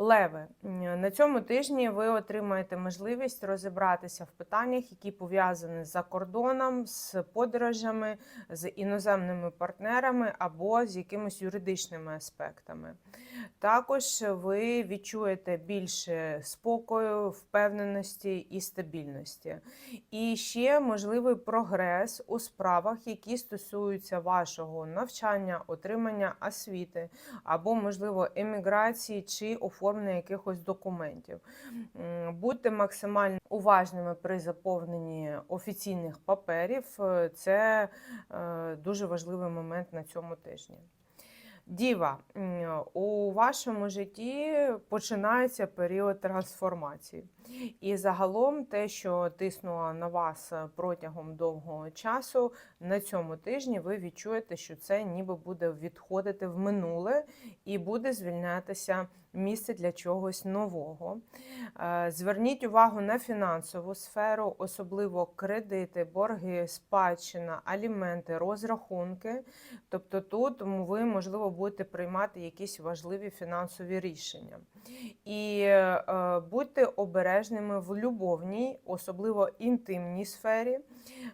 Леви, на цьому тижні ви отримаєте можливість розібратися в питаннях, які пов'язані з закордоном, з подорожами, з іноземними партнерами або з якимись юридичними аспектами. Також ви відчуєте більше спокою, впевненості і стабільності. І ще можливий прогрес у справах, які стосуються вашого навчання, отримання освіти або, можливо, еміграції чи оформлення якихось документів. Будьте максимально уважними при заповненні офіційних паперів. Е, Це е, дуже важливий момент на цьому тижні. Діва, у вашому житті починається період трансформації. І загалом те, що тиснуло на вас протягом довгого часу, на цьому тижні ви відчуєте, що це ніби буде відходити в минуле і буде звільнятися місце для чогось нового. Е, Зверніть увагу на фінансову сферу, особливо кредити, борги, спадщина, аліменти, розрахунки. Тобто тут ви, можливо, будете приймати якісь важливі фінансові рішення. І е, будьте обережними в любовній, особливо інтимній сфері.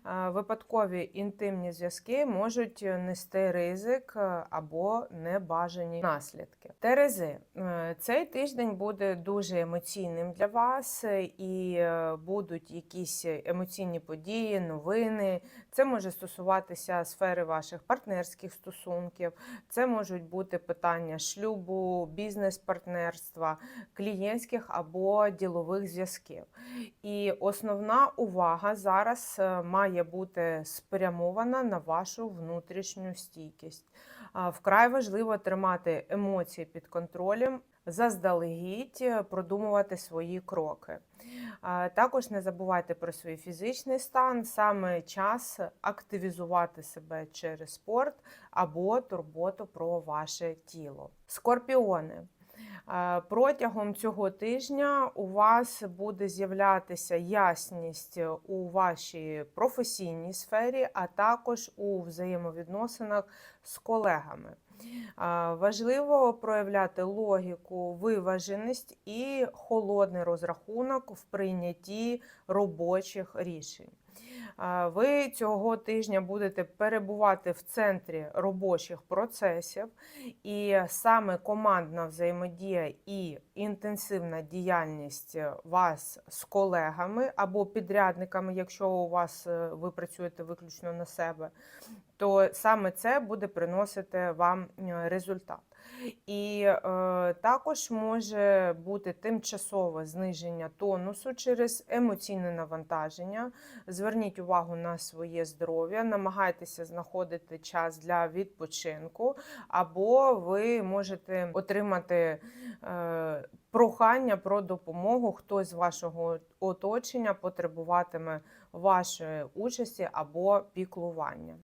Е, Випадкові інтимні зв'язки можуть нести ризик або небажані наслідки. Терези, цей тиждень буде дуже емоційним для вас, е, і е, будуть якісь емоційні події, новини. Це може стосуватися сфери ваших партнерських стосунків, це можуть бути питання шлюбу, бізнес-партнерства, клієнтських або ділових зв'язків. І основна увага зараз е, має бути спрямована на вашу внутрішню стійкість. Вкрай важливо тримати емоції під контролем, заздалегідь е, продумувати свої кроки. Також не забувайте про свій фізичний стан, саме час активізувати себе через спорт або турботу про ваше тіло. Скорпіони. Протягом цього тижня у вас буде з'являтися ясність у вашій професійній сфері, а також у взаємовідносинах з колегами. Важливо проявляти логіку, виваженість і холодний розрахунок в прийнятті робочих рішень. Ви цього тижня будете перебувати в центрі робочих процесів, і саме командна взаємодія і інтенсивна діяльність вас з колегами або підрядниками, якщо у вас е, ви працюєте виключно на себе, то саме це буде приносити вам е, результат. І е, також може бути тимчасове зниження тонусу через емоційне навантаження. Зверніть увагу на своє здоров'я, намагайтеся знаходити час для відпочинку, або ви можете отримати е, прохання про допомогу. Хтось з вашого оточення потребуватиме вашої участі або піклування.